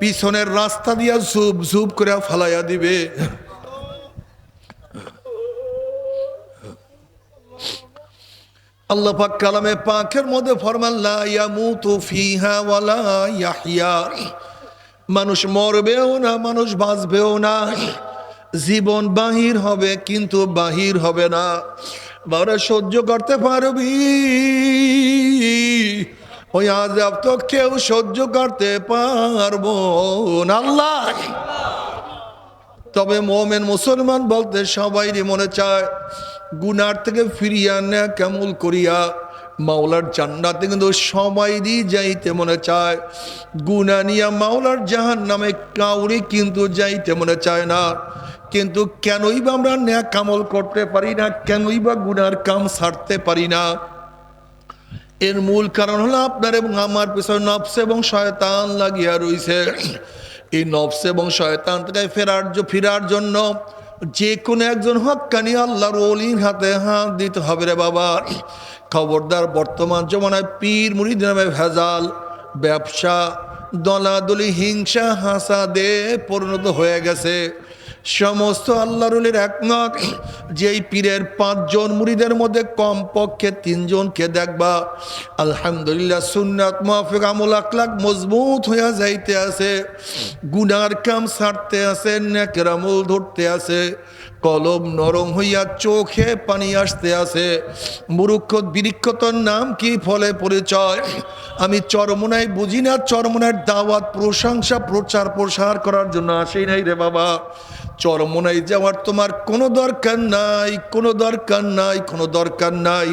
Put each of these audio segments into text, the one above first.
পিছনের রাস্তা দিয়া ঝুপ ঝুপ করে ফালাইয়া দিবে। আল্লাহ পাক কালামে পাকের মধ্যে ফরমান, লা ইয়ামুতু ফিহা ওয়ালা ইয়াহইয়া। মানুষ মরবেও না, মানুষ বাঁচবেও না। জীবন বাহির হবে, কিন্তু বাহির হবে না। বাবা সহ্য করতে পারবি। ওই তো কেউ সহ্য করতে পারব আল্লাহ! তবে মোমেন মুসলমান বলতে সবাইরই মনে চায়, গুনার থেকে ফিরিয়া না কেমন করিয়া। মাওলার জান্নাতে কিন্তু সবাইরই যাইতে মনে চায়, গুনা নিয়া মাওলার জাহান নামে কাউরি কিন্তু যাইতে মনে চায় না। কিন্তু কেনই বা আমরা ন্যাক কামল করতে পারি না, কেনই বা গুনার কাম ছাড়তে পারি না। এর মূল কারণ হলো আপনার এবং আমার পিছনে নফস এবং শয়তান লাগিয়া রইছে। এই নফস এবং শয়তান থেকে ফেরার ফেরার জন্য যে কোনো একজন হক্কানি আল্লাহর অলির হাতে হাত দিতে হবে রে বাবা। খবরদার বর্তমান জমানায় পীর মুড়িদ নামে ভেজাল, ব্যবসা, দলাদলি, হিংসা, হাসাদে পরিণত হয়ে গেছে। সমস্ত আল্লাহরুলের একমত যেই পীরের পাঁচজন মুড়িদের মধ্যে কমপক্ষে তিনজনকে দেখবা, আলহামদুলিল্লাহ সুন্নাত মাফিক আমল আকলাক মজবুত হইয়া যাইতে আছে। গুনার কাম ছাড়তে আছে, নেকের আমল ধরতে আছে। কলম নরম হইয়া চোখে পানি আসতে আছে। মুরুক্ষ বিরিক্ষতর নাম কি ফলে পরিচয়? আমি চরমনায় বুঝি না চরমনার দাওয়াত, প্রশংসা প্রচার প্রসার করার জন্য আসি নাই রে বাবা। চরমনায় যাওয়ার তোমার কোনো দরকার নাই, কোনো দরকার নাই, কোনো দরকার নাই।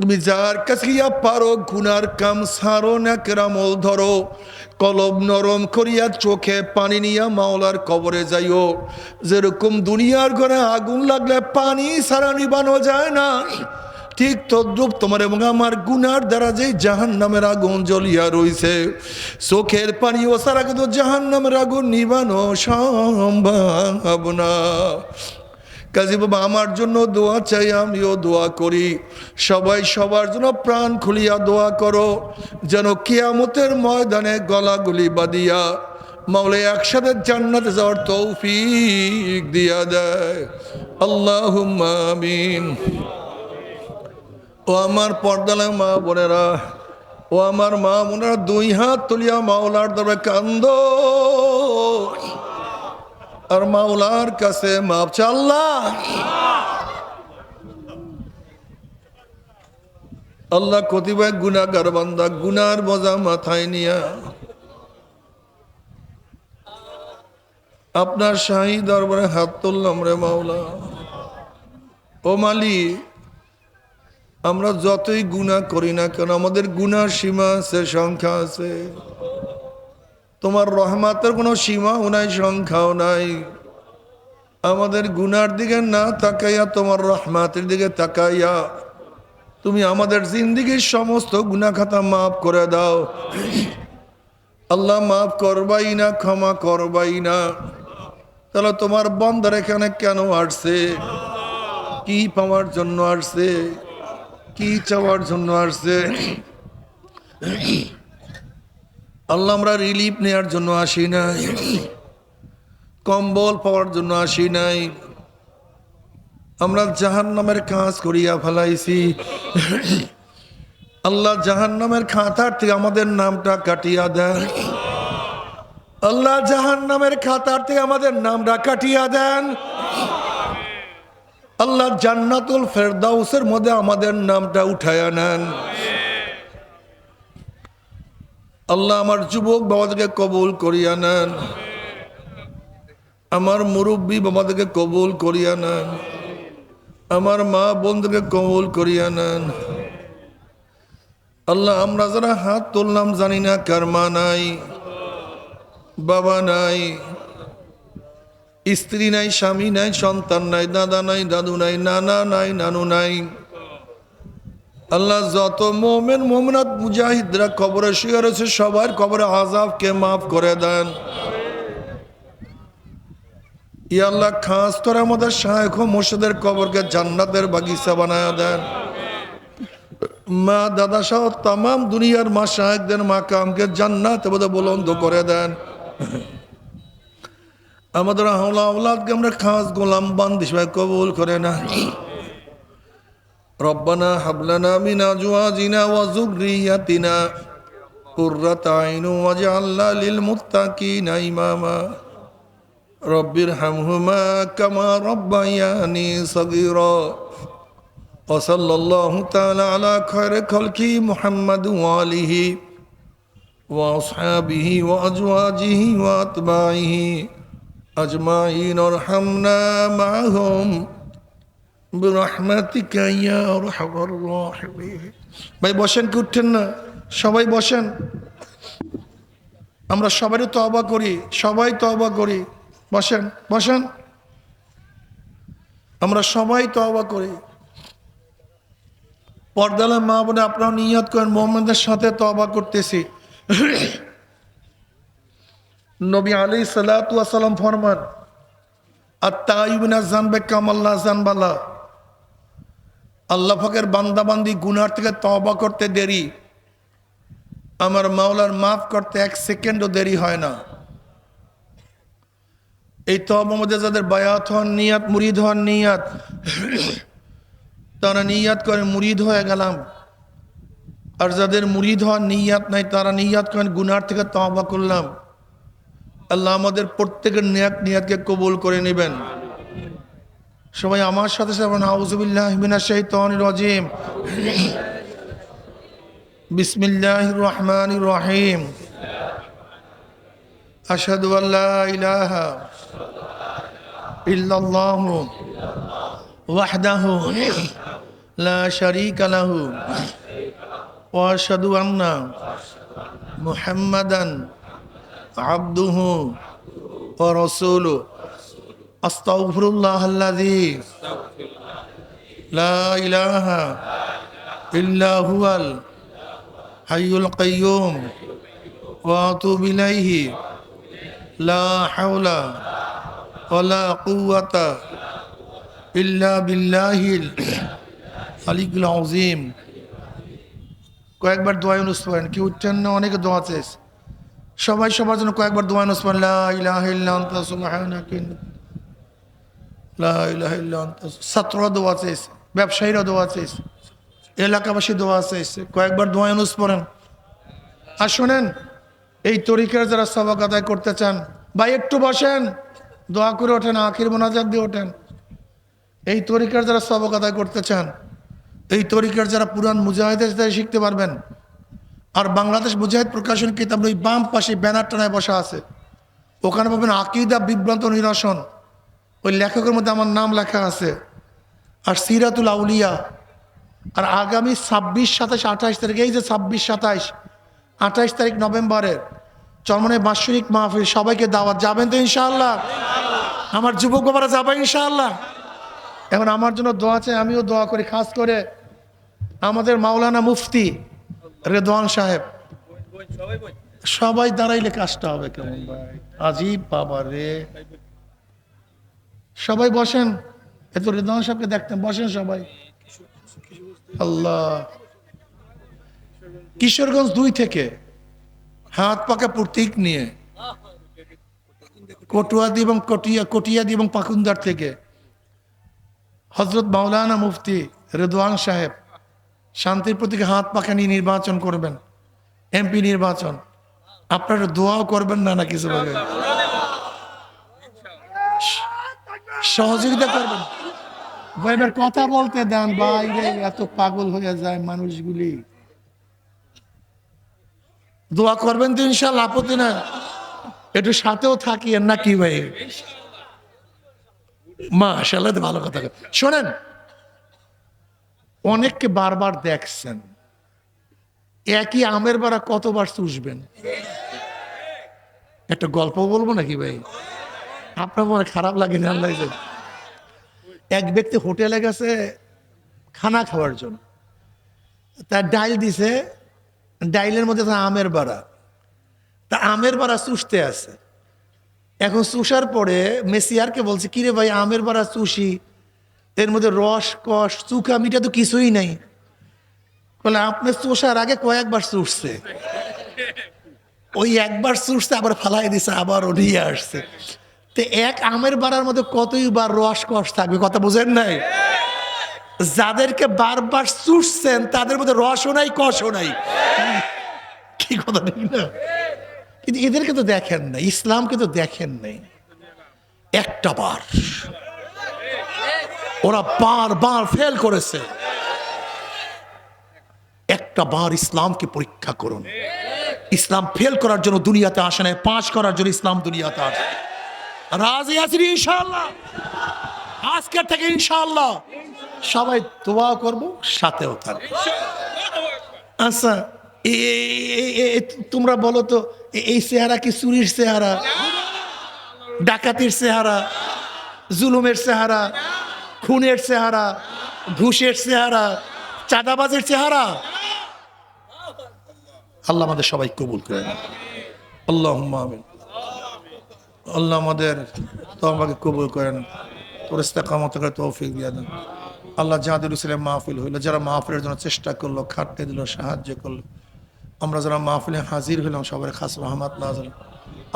তুমি যার কাছে গিয়া পারো, গুনার কাম সারো না কেরামল ধরো। কলব নরম করিয়া চোখে পানি নিয়া মাওলার কবরে যাইও। যেরকম দুনিয়ার ঘরে আগুন লাগলে পানি সারা নিবানো যায় না। ঠিক তদ্রুপ তোমার এবং আমার গুনার দ্বারা যে জাহান নামের আগুন জ্বলিয়া রইছে, চোখের পানি ও সারা কিন্তু জাহান নামের আগুন নিবানো সম্ভব না। কাজী বাবা, আমার জন্য দোয়া চাই, আমিও দোয়া করি। সবাই সবার জন্য প্রাণ খুলিয়া দোয়া করো, যেন কেয়ামতের ময়দানে গলাগুলি বাদিয়া মাওলে একসাথে জান্নাতে যাওয়ার তৌফিক দিয়া দেয়। আল্লাহ আমিন। ও আমার পর্দালে মা বোনেরা, ও আমার মা বোনেরা, দুই হাত তুলিয়া মাওলার দরবারে কান্দ। আর মাওলার কাছে মাপ চা আল্লাহ। কতিপয় গুনাগার বান্দা গুনার বোঝা মাথায় নিয়া আপনার শাহী দরবারে হাত তুললাম রে মাওলা। ও মালিক আমরা যতই গুণা করি না কেন, আমাদের গুনার সীমা আছে, সংখ্যা আছে। তোমার রহমাতের কোনো সীমাও নাই, সংখ্যাও নাই। আমাদের গুনার দিকে না তাকাইয়া, তোমার রহমাতের দিকে তাকাইয়া তুমি আমাদের জিন্দিগির সমস্ত গুনা খাতা মাফ করে দাও। আল্লাহ মাফ করবাই না, ক্ষমা করবাই না। তাহলে তোমার বন্দার এখানে কেন আসছে? কি পাওয়ার জন্য আসছে? কি চাওয়ার জন্য আসছে? আল্লাহ আমরা রিলিফ নেওয়ার জন্য আসি নাই। কম্বল পাওয়ার জন্য আসি নাই। আমরা জাহান নামের কাজ করিয়া ফেলাইছি। আল্লাহ জাহান নামের খাতার থেকে আমাদের নামটা কাটিয়া দেন। আল্লাহ জাহান নামের খাতার থেকে আমাদের নামটা কাটিয়া দেন। আল্লাহ জান্নাতুল ফেরদাউসের মধ্যে আমাদের নামটা উঠায়া নেন। আল্লাহ আমার যুবক বাবাদেরকে কবুল করিয়া নেন। আমার মুরব্বী বাবাদেরকে কবুল করিয়া নেন। আমার মা বোনদেরকে কবুল করিয়া নেন। আল্লাহ আমরা যারা হাত তুললাম জানি না কার মা নাই, বাবা নাই স্ত্রী নাই, স্বামী নাই, সন্তান নাই, দাদা নাই, দাদু নাই, নানা নাই, নানু নাই। আল্লাহ যত মোমেন, মোমনাত মুজাহিদরা কবরে শুয়ে রয়েছে, সবার কবরে আজাবকে মাফ করে দেন। ই আল্লাহ খাস করে আমাদের শায়েখ মোর্শেদের কবরকে জান্নাতের বাগিচা বানায় দেন। মা, দাদা সহ তাম দুনিয়ার মা শাহেকদের মা কামকে জান্নাত বোধ বুলন্দ করে দেন। আমাদের হাওলা আওলাদকে আমরা খাস গোলাম বান্দিস ভাই কবুল করে না ربنا هب لنا من ازواجنا وذرياتنا قرة عين واجعلنا للمتقين اماما رب ارحمهما كما ربياني صغيرا وصلى الله تعالى على خير خلقه محمد وآله وأصحابه وأزواجه وأتباعه أجمعين ارحمنا معهم برحمتك يا أرحم الراحمين ভাই বসেন কি উঠছেন না সবাই বসেন আমরা সবারই তবা করি সবাই তবা করি বসেন বসেন আমরা সবাই তবা করি পর্দালা মা বলে আপনারা নিয়ত করেন মোহাম্মদের সাথে তবা করতেছি নবী আলী সালাম ফরমান আর তাইবিনা জানবে কামাল্লা জানবালা আল্লাহ ফাকের বান্দাবান্দি গুনার থেকে তবা করতে দেরি। আমার মাওলার মাফ করতে এক সেকেন্ডও দেরি হয় না। এই তবা মধ্যে যাদের বায়াত হন নিয়াত, মুরিদ হন নিয়াত, তারা নিয়াত করে মুরিদ হয়ে গেলাম। আর যাদের মুরিদ হওয়ার নিয়াত নাই, তারা নিয়াত করেন গুনার থেকে তবা করলাম। আল্লাহ আমাদের প্রত্যেকের নিয়াত নিয়াতকে কবুল করে নেবেন। সবাই আমার সাথে সাথে হাউজুবিল্লাহ বিসমিল্লাহ রহমান রহিম। লা عبده ورسوله استغفر الله الذي لا اله الا هو الحي القيوم واتوب اليه لا حول ولا قوه الا بالله العلي العظيم কয়েকবার দোয়া ইউনুস পড়েন কি উঠছেন না অনেকে দোয়া চেয়েছে সবাই সবার জন্য কয়েকবার দোয়া ইউনুস পড়েন, লা ইলাহা ইল্লা আনতা লা ইলাহা ইল্লা আনতা ছাত্ররা দোয়া চেয়েছে, ব্যবসায়ীরা দোয়া চেয়েছে, এলাকাবাসী দোয়া চেয়েছে, কয়েকবার দোয়া ইউনুস পড়েন। আর শোনেন, এই তরিকার যারা সবাক আদায় করতে চান, ভাই একটু বসেন, দোয়া করে ওঠেন, আখির মোনাজাত দিয়ে ওঠেন। এই তরিকার যারা সবক আদায় করতে চান, এই তরিকার যারা পুরান মুজাহিদের শিখতে পারবেন আর বাংলাদেশ মুজাহিদ প্রকাশন কিতাব ওই বাম পাশে ব্যানার টানায় বসা আছে। ওখানে পাবেন আকিদা বিভ্রান্ত নিরসন। ওই লেখকের মধ্যে আমার নাম লেখা আছে। আর সিরাতুল আউলিয়া। আর আগামী ছাব্বিশ সাতাশ, আঠাশ তারিখ, এই যে ছাব্বিশ সাতাশ, আঠাশ তারিখ নভেম্বরের চরমনে বাৎসরিক মাহফিল, সবাইকে দাওয়াত। যাবেন তো ইনশাআল্লাহ? আমার যুবক বাবারা যাবে ইনশাআল্লাহ? এখন আমার জন্য দোয়া চাই, আমিও দোয়া করি। খাস করে আমাদের মাওলানা মুফতি রেদওয়ান সাহেব, সবাই দাঁড়াইলে কাজটা হবে কেমন ভাই? আজিব বাবা রে। সবাই বসেন, এত রেদওয়ান সাহেবকে দেখতেন বসেন সবাই। আল্লাহ। কিশোরগঞ্জ দুই থেকে হাত পাকা প্রতীক নিয়ে কটুয়াদি এবং কটিয়া, কটিয়াদি এবং পাকুন্দার থেকে হজরত মাওলানা মুফতি রেদওয়ান সাহেব শান্তির প্রতীকে হাত পাখা নিয়ে নির্বাচন করবেন। এমপি নির্বাচন। আপনারা দোয়াও করবেন না না কিছু বলবেন সহযোগিতা করবেন। ভাইবার কথা বলতে দেন। বাইরে এত পাগল হয়ে যায় মানুষগুলি। দোয়া করবেন তো ইনশাল্লাহ আপত্তি না একটু সাথেও থাকি না কি ভাই? মাশাল্লাহ ভালো কথা। শোনেন অনেককে বারবার দেখছেন। একই আমের বাড়া কতবার চুষবেন? একটা গল্প বলব নাকি ভাই? আপনার মনে খারাপ লাগে না জানে। এক ব্যক্তি হোটেলে গেছে খানা খাওয়ার জন্য। তার ডাইল দিছে, ডাইলের মধ্যে তো আমের বাড়া। তা আমের বাড়া চুষতে আছে। এখন চুষার পরে মেসিয়ারকে বলছে, কিরে ভাই, আমের বাড়া চুষি? এর মধ্যে রস, কষ, চুকা মিটা তো কিছুই নাই। বলে, আপনি চুষার আগে কয়েকবার চুষছে। ওই একবার চুষছে, আবার ফালাই দিছে, আবার নিয়ে আসছে। তো এক আমের বাড়ার মধ্যে কতই বার রস, কষ থাকবে, কথা বুঝেন নাই? যাদেরকে বারবার চুষছেন, তাদের মধ্যে রসও নাই, কষও নাই। কি কথা ঠিক না? কিন্তু এদেরকে তো দেখেন না ইসলামকে তো দেখেন নাই। একটা বার। ওরা বার বার ফেল করেছে। একটা বার ইসলামকে পরীক্ষা করুন। ইসলাম ফেল করার জন্য দুনিয়াতে আসে না পাশ করার জন্য ইসলাম দুনিয়াতে আসে রাজি আছেন ইনশাল্লাহ আজকের থেকে ইনশাল্লাহ সবাই দোয়া করব, সাথেও থাকব। আচ্ছা তোমরা বলো তো এই চেহারা কি চুরির চেহারা? ডাকাতির চেহারা? জুলুমের চেহারা? খুনের চেহারা, ঘুষের চেহারা, চাঁদাবাজের চেহারা। আল্লাহ আমাদের সবাই কবুল করে আল্লাহ আল্লাহ আমাদের তো আমাকে কবুল করেন তোর ইস্তেকামত করে তৌফিক দিয়ে দেন। আল্লাহ যাদের ছেলে মাহফিল হইল, যারা মাহফিলের জন্য চেষ্টা করল, খাটতে দিল, সাহায্য করল, আমরা যারা মাহফিলে হাজির হইলাম সবার খাস রহমত নাজল।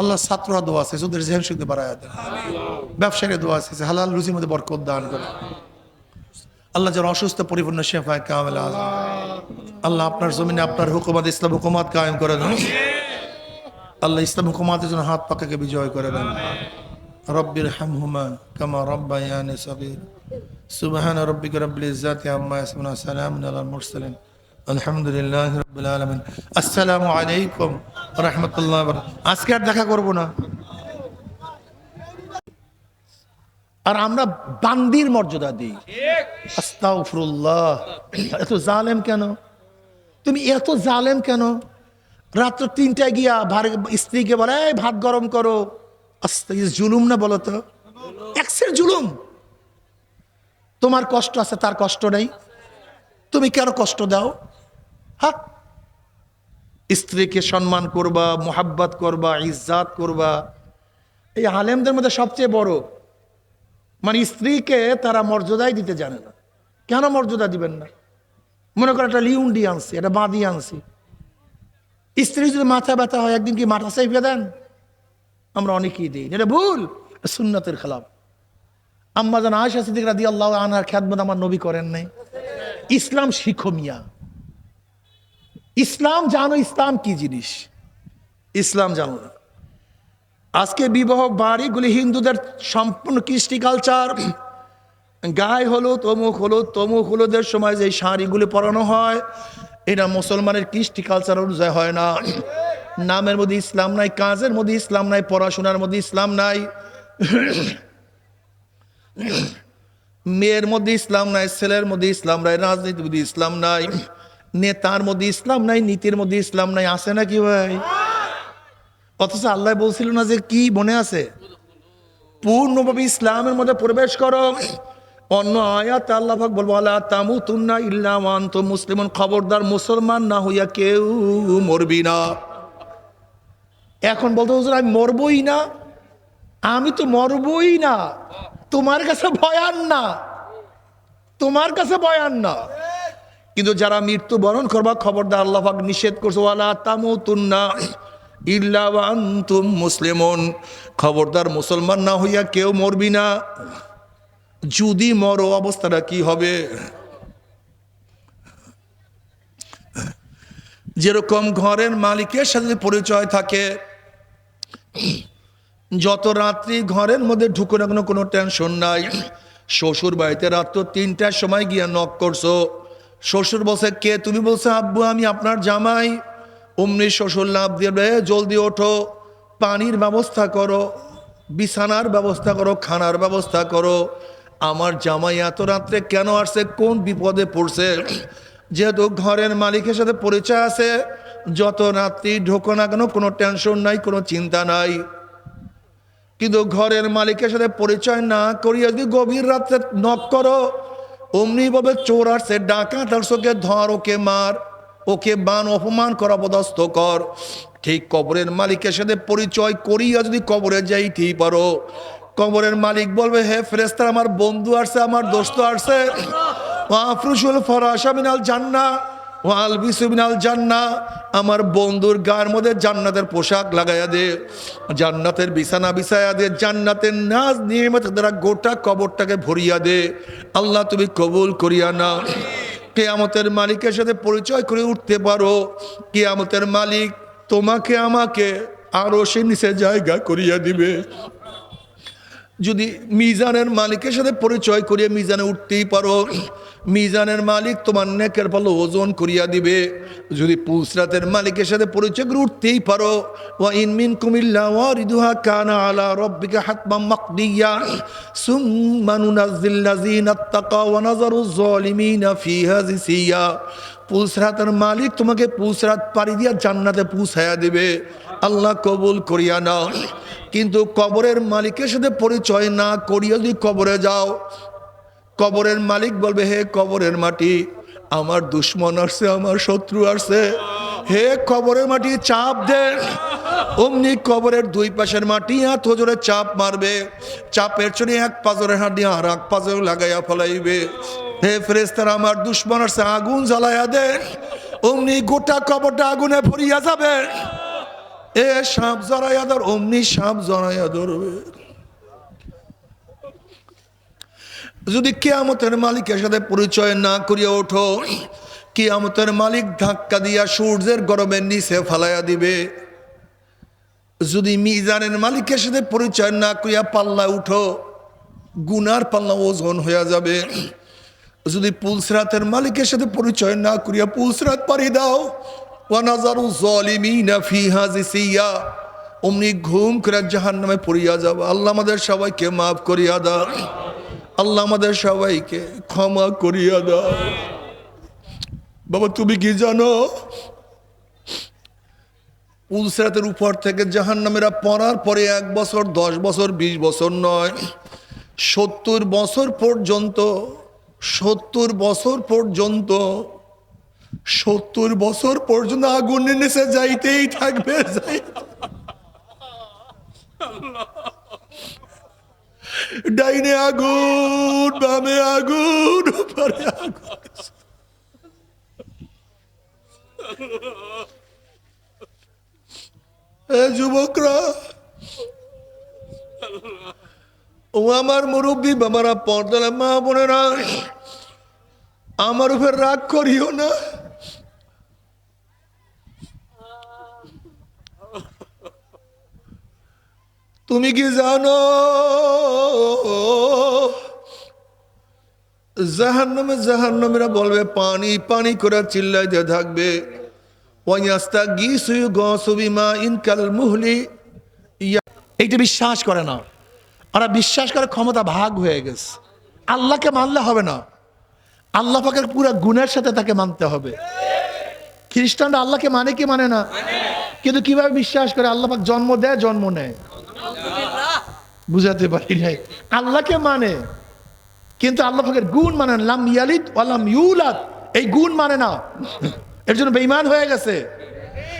আল্লাহ ছাত্ররা দোয়া আছে ওদের জেহেন শুদ্ধ বাড়ায় দেন। ব্যবসায়ী দোয়া আছে হালাল রুজির মধ্যে বরকত দান করে আল্লাহ যারা অসুস্থ, পরিপূর্ণ, শেফায় কামেল আল্লাহ আপনার জমিনে আপনার হুকুমাত, ইসলাম হুকুমাত কায়েম করে দেন। আল্লাহ ইসলাম হুকুমাতের জন্য হাত পাকাকে বিজয় করে দেন। রব্বির হামহুমা কামা রব্বায়ানি সগীর। সুবহান রব্বিক রব্বিল ইজ্জাতি আম্মা ইয়াসিফুন সালামুন আলাল মুরসালিন। আলহামদুলিল্লাহ আলামিন। আসসালামু আলাইকুম রাহমাতুল্লাহি আজকে আর দেখা করব না। আর আমরা বান্দির মর্যাদা দিই। আস্তাগফিরুল্লাহ। এত জালেম কেন? তুমি এত জালেম কেন? রাত্র তিনটায় গিয়া স্ত্রীকে বলে, "এই ভাত গরম করো। জুলুম না বলো তো? এক্সের জুলুম। তোমার কষ্ট আছে, তার কষ্ট নেই। তুমি কেন কষ্ট দাও? হ্যাঁ? স্ত্রীকে সম্মান করবা, মোহাব্বত করবা, ইজ্জাত করবা। এই আলেমদের মধ্যে সবচেয়ে বড় মানে স্ত্রীকে তারা মর্যাদাই দিতে জানে না। কেন মর্যাদা দিবেন না? মনে করো একটা লিউন্ডি আনছি, একটা বাঁধি আনছি। স্ত্রী যদি মাথা ব্যথা হয়, একদিন কি মাথা সাইফে দেন? আমরা অনেকেই দিই এটা ভুল সুন্নতের খেলাফ। আম্মা যেন আয়সা সিদ্দিক রাদি আল্লাহ আনার খ্যাতমত আমার নবী করেন নাই। ইসলাম শিখো মিয়া। ইসলাম জানো, ইসলাম কি জিনিস? ইসলাম জানো না। আজকে বিবাহ বাড়িগুলি হিন্দুদের সম্পূর্ণ কৃষ্টি কালচার গায়ে হলুদ, অমুক হলুদ, তমুক হলুদের সময় যে শাড়িগুলি পরানো হয়, এটা মুসলমানের কৃষ্টি কালচার অনুযায়ী হয় না। নামের মধ্যে ইসলাম নাই, কাজের মধ্যে ইসলাম নাই, পড়াশোনার মধ্যে ইসলাম নাই। মেয়ের মধ্যে ইসলাম নাই, ছেলের মধ্যে ইসলাম নাই, রাজনীতির মধ্যে ইসলাম নাই। নেতার মধ্যে ইসলাম নাই, নীতির মধ্যে ইসলাম নাই, আছে নাকি ভাই? অথচ আল্লাহ বলছিল না যে কি মনে আছে? পূর্ণভাবে ইসলামের মধ্যে প্রবেশ করো। অন্য আয়াত আল্লাহ পাক বলব আল্লাহ তামু তুন্না ইল্লাম আন্ত মুসলিম খবরদার মুসলমান না হইয়া কেউ মরবি না। এখন বলতে, হুজুর, আমি মরবই না। আমি তো মরবই না। তোমার কাছে বয়ান না। তোমার কাছে বয়ান না। কিন্তু যারা মৃত্যু বরণ করবা, খবরদার আল্লাহাক নিষেধ করছে, ওয়ালা তামু তুন্না ইল্লা ওয়া আনতুম মুসলিমুন। খবরদার মুসলমান না হইয়া কেউ মরবি না। যদি মরো, অবস্থাটা কি হবে? যেরকম ঘরের মালিকের সাথে পরিচয় থাকে, যত রাত্রি ঘরের মধ্যে ঢুকে না কোনো টেনশন নাই। শ্বশুর বাড়িতে রাত্র তিনটার সময় গিয়ে নক করছ। শ্বশুর বসে কে? তুমি বলছো, আব্বু, আমি আপনার জামাই। অমনি শ্বশুর লাভ দিয়ে জলদি ওঠো, পানির ব্যবস্থা করো, বিছানার ব্যবস্থা করো, খানার ব্যবস্থা করো। আমার জামাই এত রাত্রে কেন আসছে, কোন বিপদে পড়ছে? যেহেতু ঘরের মালিকের সাথে পরিচয় আছে, যত রাত্রি ঢোকো না কেন, কোনো টেনশন নাই, কোনো চিন্তা নাই। কিন্তু ঘরের মালিকের সাথে পরিচয় না করিয়া যদি গভীর রাত্রে নক করো অমনি ভাবে চোর আসছে ডাকা আসছে ধর, ওকে মার, ওকে বান, অপমান করা পদস্থ কর। ঠিক কবরের মালিকের সাথে পরিচয় করিয়া যদি কবরে যাইতেই পারো, কবরের মালিক বলবে, হে ফেরেস্তার আমার বন্ধু আসছে, আমার দোস্ত আসছে। আফরুসুল ফরাশা মিনাল জান্না ওয়াল বিসুবিনাল জান্না, আমার বন্ধুর গায়ের মধ্যে জান্নাতের পোশাক লাগাইয়া দে। জান্নাতের বিছানা বিছাইয়া দে, জান্নাতের নাচ নিয়মিত দ্বারা গোটা কবরটাকে ভরিয়া দে। আল্লাহ তুমি কবুল করিয়া না কেয়ামতের মালিকের সাথে পরিচয় করে উঠতে পারো। কেয়ামতের মালিক তোমাকে আমাকে আরও সে নিচে জায়গা করিয়া দিবে। যদি মিজানের মালিকের সাথে পরিচয় করিয়ে মিজানে উঠতেই পারো, মিজানের মালিক তোমার নেকের পালো ওজন করিয়া দিবে। যদি পুসরাতের মালিকের সাথে পরিচয় করে উঠতেই পারো, ওয়া ইনমিন কুমিল্লা ওয়া রিদুহা কানা আলা রব্বিকা হাতমাম মাকদিয়া। সুম্মা নুনাজ্জিল্লাযিনা আত্তাকা ওয়া নাযারু যালিমিনা ফিহা জিসিয়া পুসরাতের মালিক তোমাকে পুসরাত পাড়ি দিয়া জান্নাতে পুষায়া দিবে। আল্লাহ কবুল করিয়া নাও। কিন্তু কবরের মালিকের সাথে পরিচয় না করিয়া যদি কবরে যাও, কবরের মালিক বলবে, হে কবরের মাটি, আমার দুশ্মন আসছে, আমার শত্রু আসছে। হে কবরের মাটি, চাপ দে। অমনি কবরের দুই পাশের মাটি এত জোরে চাপ মারবে। চাপের চড়ে এক পাজরে হাঁটি আর এক পাজরে লাগাইয়া ফলাইবে। হে ফেরেস্তার আমার দুশ্মন আসছে, আগুন জ্বালাইয়া দে অমনি গোটা কবরটা আগুনে ভরিয়া যাবে। এ সাপ জড়াইয়া ধর, অমনি সাপ জড়াইয়া ধরবে। যদি কেয়ামতের মালিকের সাথে পরিচয় না করিয়া ওঠো, কেয়ামতের মালিক ধাক্কা দিয়া সূর্যের গরমের নিচে ফালাইয়া দিবে। যদি মিজানের মালিকের সাথে পরিচয় না করিয়া পাল্লা উঠো, গুনার পাল্লা ওজন হইয়া যাবে। যদি পুলসরাতের মালিকের সাথে পরিচয় না করিয়া পুলসরাত পারি দাও ওয়ানাজারু জলিমিনা ফিহা জিসিয়া। অমনি ঘুম করে জাহান্নামে পড়িয়া যাবে। আল্লাহ আমাদের সবাইকে মাফ করিয়া দাও। আল্লাহ আমাদের সবাইকে ক্ষমা করিয়া দাও। বাবা, তুমি কি জানো? উলসরাতের উপর থেকে জাহান্নামেরা পড়ার পরে এক বছর, দশ বছর, বিশ বছর নয়, সত্তর বছর পর্যন্ত, সত্তর বছর পর্যন্ত সত্তর বছর পর্যন্ত আগুনের নিচে যাইতেই থাকবে ডাইনে আগুন, বামে আগুন, উপরে আগুন। যুবকরা, ও আমার মুরব্বী, বাবারা পর্দালা মা বোনেরা, আমার উপর রাগ করিও না। তুমি কি জানো? জাহান্নামে জাহান্নামেরা বলবে পানি পানি করে চিল্লাইতে থাকবে। ওয়াস্তা গিসু গসবিমা ইনকাল মুহলি। এইটা বিশ্বাস করে না। ওরা বিশ্বাস করে ক্ষমতা ভাগ হয়ে গেছে। আল্লাহকে মানলে হবে না। আল্লাহ পাকের পুরো গুণের সাথে তাকে মানতে হবে। খ্রিস্টানরা আল্লাহকে মানে কি মানে না? কিন্তু কীভাবে বিশ্বাস করে? আল্লাহ পাক জন্ম দেয় জন্ম নেয়। বুঝাতে পারি নাই। আল্লাহকে মানে কিন্তু আল্লাহ পাকের গুণ মানে। লাম ইয়ালিদ ওয়ালাম ইউলাদ। এই গুণ মানে না। এর জন্য বেঈমান হয়ে গেছে।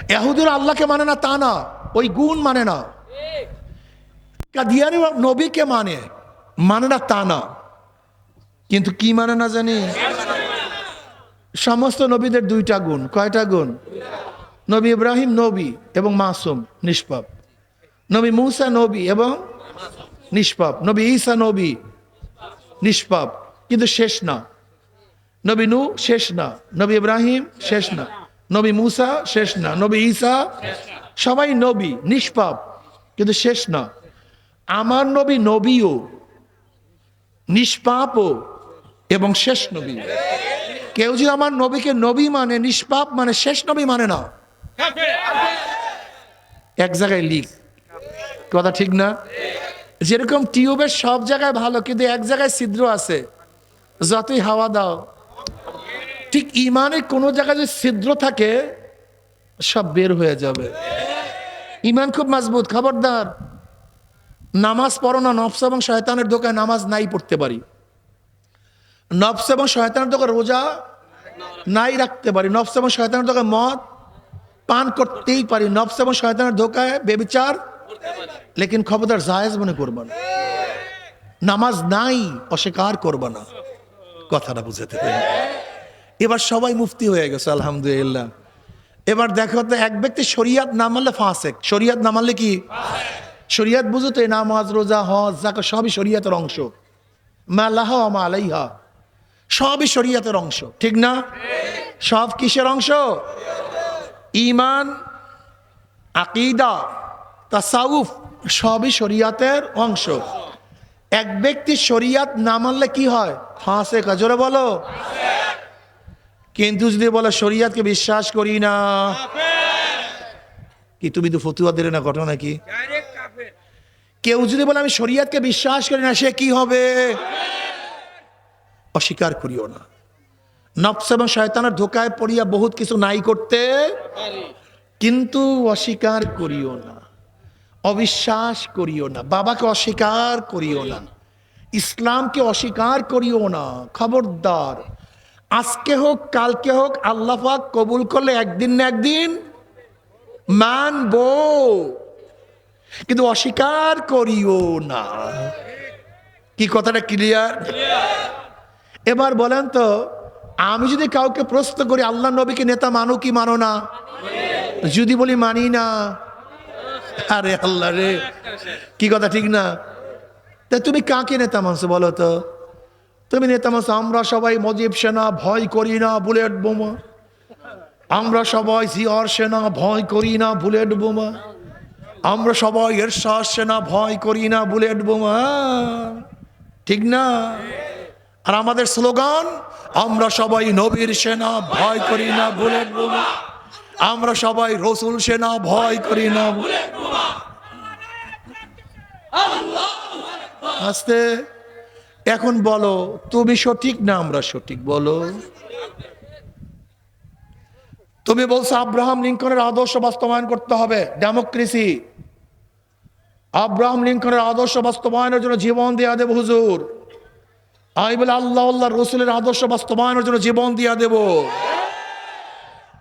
এহুদুর আল্লাহকে মানে না, তা না। ওই গুণ মানে না। কাদিয়ানি নবীকে মানে মানে না, তা না। কিন্তু কি মানে না জানি? সমস্ত নবীদের দুইটা গুণ। কয়টা গুণ? নবী ইব্রাহিম নবী এবং মাসুম, নিষ্পাপ। নবী মুসা নবী এবং নিষ্পাপ। নবী ঈসা নবী, নিষ্পাপ। কিন্তু শেষ না। নবী নু শেষ না। নবী ইব্রাহিম শেষ না। নবী মুসা শেষ না। নবী ঈসা সবাই নবী, নিষ্পাপ। কিন্তু শেষ না। আমার নবী নবীও, নিষ্পাপও এবং শেষ নবী। কেউ যদি আমার নবীকে নবী মানে নিষ্পাপ মানে শেষ নবী মানে না। এক জায়গায় লিখ। কথা ঠিক না? যেরকম টিউবের সব জায়গায় ভালো, কিন্তু এক জায়গায় ছিদ্র আছে। যতই হাওয়া দাও। ঠিক ইমানের কোনো জায়গায় যদি ছিদ্র থাকে, সব বের হয়ে যাবে। ইমান খুব মজবুত, খবরদার। নামাজ পড়ো না, নফস এবং শয়তানের দোকায় নামাজ নাই পড়তে পারি। নফস এবং শয়তানের দোকান রোজা নাই রাখতে পারি। নফস এবং শয়তানের দোকায় মদ পান করতেই পারি। নফস এবং শয়তানের ধোকায় বেবিচার লেকিন খবরদার জায়েজ মনে করবা না। নামাজ নাই, অস্বীকার করবা না। কথাটা বুঝাতে পারি। এবার সবাই মুফতি হয়ে গেছে, আলহামদুলিল্লাহ। এবার দেখো তো, এক ব্যক্তি শরিয়াত না মানলে শরিয়াত না মানলে কি? শরিয়াত বুঝো তো, নামাজ, রোজা, হজ জাকা সবই শরিয়াতের অংশ। মা লাহা ওয়া আলাইহা। সবই শরিয়াতের অংশ। ঠিক না? সব কিসের অংশ? ইমান, আকিদা, তাসাউফ। সবই শরিয়াতের অংশ। এক ব্যক্তি শরিয়াত না মানলে কি হয়? ফাঁসে কাজরে বলো। কিন্তু যদি বলে শরিয়াতকে বিশ্বাস করি না, কি তুমি তো ফতুয়া দিলে না ঘটনা কি? কেউ যদি বলে আমি শরিয়াতকে বিশ্বাস করি না, সে কি হবে? অস্বীকার করিও না। নফস এবং শয়তানের ধোকায় পড়িয়া বহুত কিছু নাই করতে, কিন্তু অস্বীকার করিও না। অবিশ্বাস করিও না, বাবাকে অস্বীকার করিও না, ইসলামকে অস্বীকার করিও না। খবরদার, আজকে হোক, কালকে হোক, আল্লাহ কবুল করলে একদিন না একদিন মানবো। কিন্তু অস্বীকার করিও না। কি কথাটা ক্লিয়ার এবার বলেন তো, আমি যদি কাউকে প্রশ্ন করি, আল্লাহ নবীকে নেতা মানো কি মানো না? যদি বলি মানি না আরে আল্লাহ রে। কি কথা, ঠিক না? তা তুমি কাকে নেতা মানছো বলো তো? তুমি নেতা মানছো, আমরা সবাই মজিব সেনা, ভয় করি না বুলেট বোমা। আমরা সবাই জিয়র সেনা, ভয় করি না বুলেট বোমা। আমরা সবাই এরশাদ সেনা, ভয় করি না বুলেট বোমা। ঠিক না? আর আমাদের স্লোগান, আমরা সবাই নবীর সেনা, ভয় করি না বুলেট বোমা। আমরা সবাই রসুল সেনা ভয় করি না। আস্তে, এখন বলো, তুমি সঠিক না আমরা সঠিক? বলো। তুমি বলছো আব্রাহাম লিঙ্কনের আদর্শ বাস্তবায়ন করতে হবে, ডেমোক্রেসি। আব্রাহাম লিঙ্কনের আদর্শ বাস্তবায়নের জন্য জীবন দেয়া দেব হুজুর। আমি বলে, আল্লাহ আল্লাহ, রসুলের আদর্শ বাস্তবায়নের জন্য জীবন দিয়া দেব।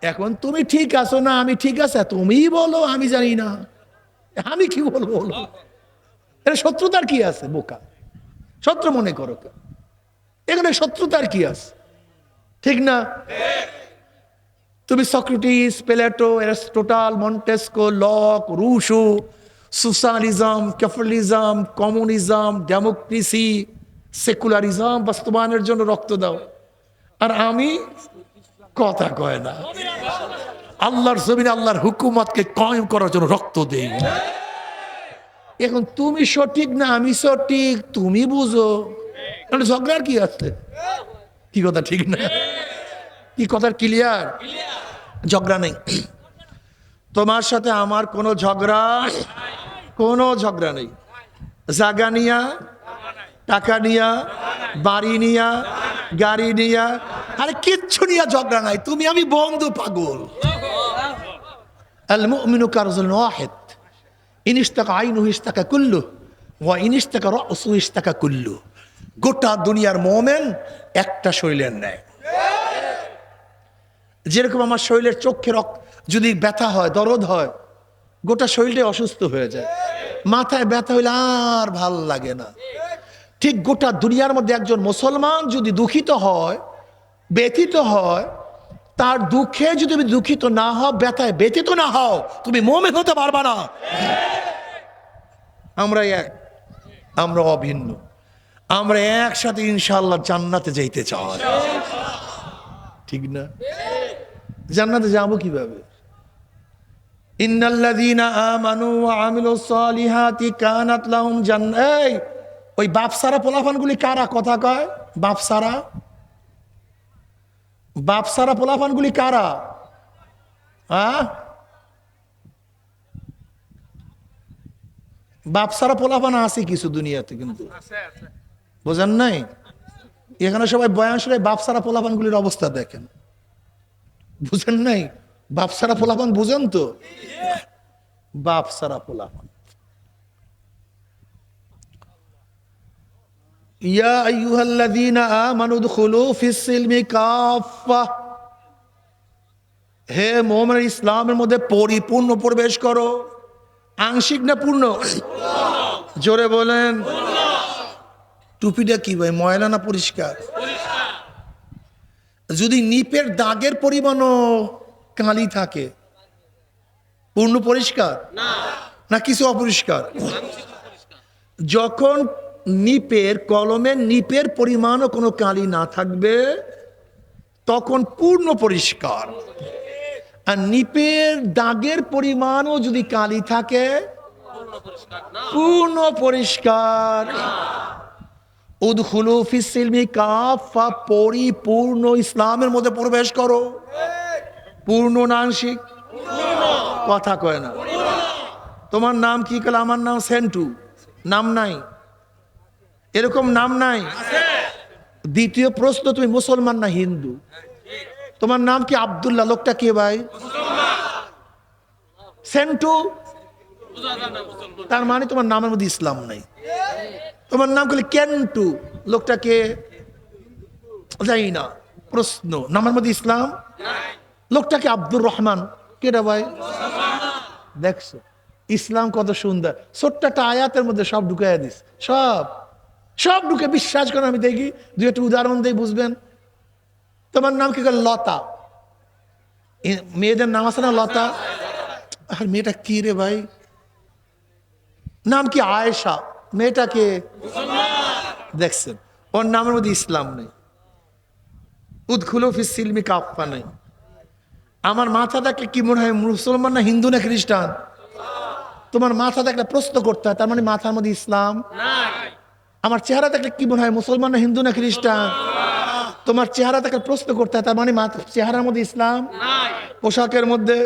এখন তুমি ঠিক আছো না, আমি ঠিক আছে তুমি বলো, আমি জানি না। আমি কি বলব বলো? এটা শত্রুতার কি আছে বোকা? শত্রু মনে করো এখানে শত্রুতার কি আছে? ঠিক না? তুমি Socrates, Plato Aristotle Montesquieu, Locke, Rousseau socialism capitalism, communism, democracy, secularism, বাস্তবায়নের জন্য রক্ত দাও। আর আমি কথা কয় না। আল্লাহর জমিনে আল্লাহর হুকুমতকে কয়েম করার জন্য রক্ত দেই। এখন তুমি সঠিক না আমি সঠিক, তুমি বুঝো। ঝগড়ার কি আছে? কি কথা ঠিক না? কি কথার ক্লিয়ার ঝগড়া নেই। তোমার সাথে আমার কোনো ঝগড়া কোনো ঝগড়া নেই। জাগা নিয়া টাকা নিয়া বাড়ি নিয়া গাড়ি নিয়া আরে কিচ্ছু নিয়া ঝগড়া নাই তুমি আমি বন্ধু পাগল المؤمن كرجل واحد إن اشتكى عينه اشتكى كله وإن اشتكى رأسه اشتكى كله গোটা দুনিয়ার মোমেন একটা শরীরের ন্যায় যেরকম আমার শরীরের চোখে রক যদি ব্যথা হয় দরদ হয় গোটা শরীরটাই অসুস্থ হয়ে যায় মাথায় ব্যথা হইলে আর ভাল লাগে না ঠিক গোটা দুনিয়ার মধ্যে একজন মুসলমান যদি দুঃখিত হয়, ব্যথিত হয়, তার দুঃখে যদি তুমি দুঃখিত না হও, ব্যথায় ব্যথিত না হও, তুমি মোমে হতে পারবা না। আমরা এক, আমরা অভিন্ন। আমরা একসাথে ইনশাল্লাহ জান্নাতে যাইতে চাই। ঠিক না? জান্নাতে যাব কীভাবে? ইন্নাল্লাযীনা আমানু ওয়া আমিলুস সালিহাতি কানাত লাহুম ওই বাপসারা পোলাফানগুলি কারা কথা কয়? বাপসারা? বাপসারা পোলাফানগুলি কারা? হ্যাঁ? বাপসারা পোলাফান আছে কিছু দুনিয়াতে কিন্তু। বোঝেন নাই? এখানে সবাই বয়ান শুনে বাপসারা পোলাপানগুলির অবস্থা দেখেন। বুঝেন নাই? বাপসারা পোলাপান বুঝেন তো? বাপসারা পোলাপান। ইয়া কাফা হে মোহাম্মদ ইসলামের মধ্যে পরিপূর্ণ প্রবেশ করো। আংশিক না পূর্ণ? জোরে বলেন। টুপিটা কি ভাই, ময়লা না পরিষ্কার? যদি নিপের দাগের পরিমাণও কালি থাকে, পূর্ণ পরিষ্কার? না, কিছু অপরিষ্কার? যখন নিপের কলমের নিপের পরিমাণও কোনো কালি না থাকবে, তখন পূর্ণ পরিষ্কার। আর নিপের দাগের পরিমাণও যদি কালি থাকে, পূর্ণ পরিষ্কার। পরিপূর্ণ ইসলামের মধ্যে প্রবেশ করো। পূর্ণ না আংশিক কথা কয় না। তোমার নাম কি? কাল আমার নাম সেন্টু। নাম নাই। এরকম নাম নাই। দ্বিতীয় প্রশ্ন তুমি মুসলমান না হিন্দু? তোমার নাম কি আব্দুল্লাহ? লোকটা কে ভাই? সেন্টু? তার মানে তোমার নামের মধ্যে ইসলাম নাই। তোমার নাম করলে কেন্টু। লোকটা কে? জানি না প্রশ্ন নামের মধ্যে ইসলাম? লোকটাকে আব্দুর রহমান। কেটা ভাই? দেখছ ইসলাম কত সুন্দর। ছোট্ট একটা আয়াতের মধ্যে সব ঢুকাইয়া দিস। সব। সব ঢুকে বিশ্বাস করে, আমি দেখি দু একটা উদাহরণ দিয়ে বুঝবেন। তোমার নাম কি? করে লতা মেয়েদের নাম আছে না লতা? আর মেয়েটা কি রে ভাই? নাম কি? আয়েশা। মেয়েটাকে দেখছেন, ওর নামের মধ্যে ইসলাম নেই। উৎখুলো ফিস সিলমি কাপ্পা নেই। আমার মাথা দেখলে কি মনে হয় মুসলমান না হিন্দু না খ্রিস্টান? তোমার মাথা দেখলে প্রশ্ন করতে হয়, তার মানে মাথার মধ্যে ইসলাম আমার চেহারা দেখলে কি মনে হয়, মুসলমান না হিন্দু না খ্রিস্টান? তোমার চেহারা দেখলে প্রশ্ন করতে হয়, তার মানে চেহারার মধ্যে ইসলাম? পোশাকের মধ্যে?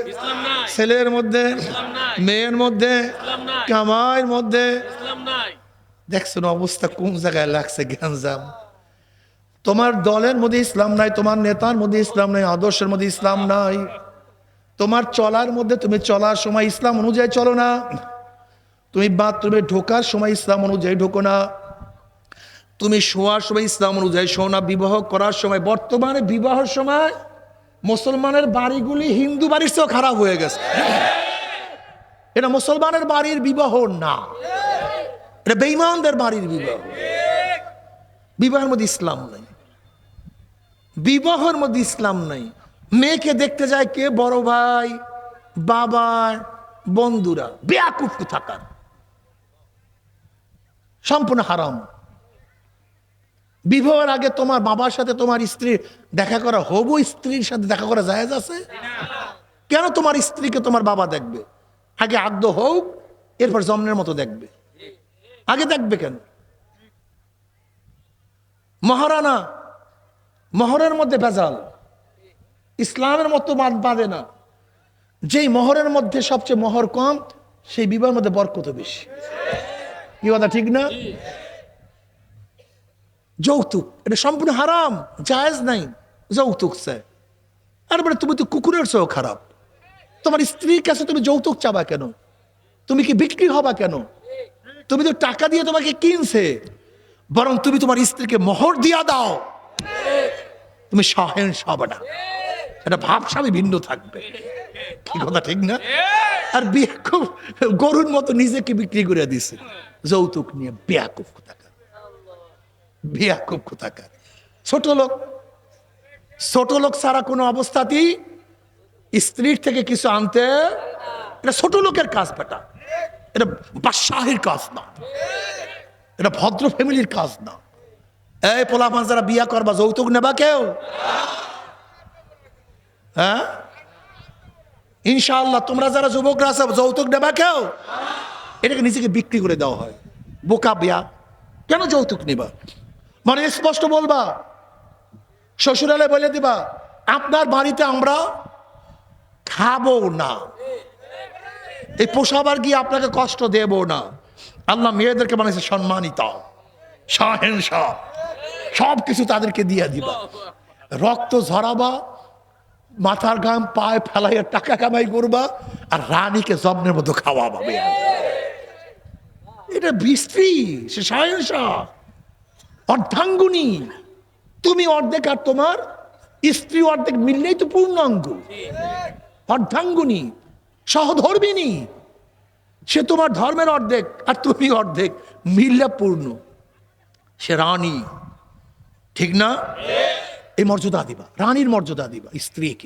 ছেলের মধ্যে? মেয়ের মধ্যে? কামাইয়ের মধ্যে? দেখছ না অবস্থা কোন জায়গায় লাগছে গ্যাঞ্জাম? তোমার দলের মধ্যে ইসলাম নাই, তোমার নেতার মধ্যে ইসলাম নাই, আদর্শের মধ্যে ইসলাম নাই। তোমার চলার মধ্যে তুমি চলার সময় ইসলাম অনুযায়ী চলো না। তুমি বাথরুমে ঢোকার সময় ইসলাম অনুযায়ী ঢোকো না। তুমি শোয়ার সময় ইসলাম অনুযায়ী শো না। বিবাহ করার সময়, বর্তমানে বিবাহের সময় মুসলমানের বাড়িগুলি হিন্দু বাড়ির চেয়েও খারাপ হয়ে গেছে। এটা মুসলমানের বাড়ির বিবাহ না। এটা বেইমানদের বাড়ির বিবাহ। বিবাহের মধ্যে ইসলাম নাই। বিবাহের মধ্যে ইসলাম নাই। মেয়েকে দেখতে যায় কে? বড় ভাই, বাবা, বন্ধুরা। বেয়াকুফ থাকার। সম্পূর্ণ হারাম। বিবাহের আগে তোমার বাবার সাথে তোমার স্ত্রীর দেখা করা, হবু স্ত্রীর সাথে দেখা করা জায়েজ আছে? কেন তোমার স্ত্রীকে তোমার বাবা দেখবে? আগে আগ্ধ হোক, এরপর জন্মের মতো দেখবে। আগে দেখবে কেন? মহারানা, মহরের মধ্যে ভেজাল। ইসলামের মতো বাদ বাঁধে না। যেই মহরের মধ্যে সবচেয়ে মহর কম, সেই বিবাহের মধ্যে বরকত বেশি। কি কথা, ঠিক না? যৌতুক, এটা সম্পূর্ণ হারাম, জায়েজ নাই। যৌতুক চায় তারপরে তুমি তো কুকুরের চেয়েও খারাপ। তোমার স্ত্রীর কাছে তুমি যৌতুক চাবা কেন? তুমি কি বিক্রি হবা কেন? তুমি তো টাকা দিয়ে তোমাকে কিনছে। বরং তুমি তোমার স্ত্রীকে মোহর দিয়া দাও। তুমি সহেন সব না এটা ভাবসাবে ভিন্ন থাকবে। কি কথা, ঠিক না? আর বিয়ে খুব গরুর মতো নিজেকে বিক্রি করে দিছে। যৌতুক নিয়ে বেয়াকুব কোথাকার। বেয়াকুব কোথাকার ছোট লোক। ছোট লোক ছাড়া কোনো অবস্থাতেই স্ত্রীর থেকে কিছু আনতে, এটা ছোট লোকের কাজ বেটা। এটা বাদশাহের কাজ না। এটা ভদ্র ফ্যামিলির কাজ না। এই পোলাপান যারা বিয়া করবা, যৌতুক নেবা কেউ? হ্যাঁ? ইনশাআল্লাহ, তোমরা যারা যুবকরা আছো, যৌতুক নেবা কেউ? এটাকে নিজেকে বিক্রি করে দেওয়া হয়। বোকা বিয়া। কেন যৌতুক নিবা? মানে স্পষ্ট বলবা? শ্বশুরালে বলে দিবা, আপনার বাড়িতে আমরা খাব না। এই পোষাবার গিয়ে আপনাকে কষ্ট দেব না। আল্লাহ মেয়েদেরকে বানিয়েছে সম্মানিত। সব কিছু তাদেরকে দিয়ে দিবা। রক্ত ঝরাবা, মাথার গাম পায়ে ফেলাইয়া টাকা কামাই করবা আর রানীকে জন্মের মতো খাওয়াবা। এটা বিস্ত্রী সে শাহেন শাহ অর্ধাঙ্গুনি তুমি অর্ধেক আর তোমার স্ত্রী অর্ধেক মিললেই তো পূর্ণাঙ্গ অর্ধাঙ্গুনি সহধর্মিনী সে তোমার ধর্মের অর্ধেক আর তুমি অর্ধেক মিললে পূর্ণ। সে রানী ঠিক না? এই মর্যাদা দিবা রানীর মর্যাদা দিবা স্ত্রীকে।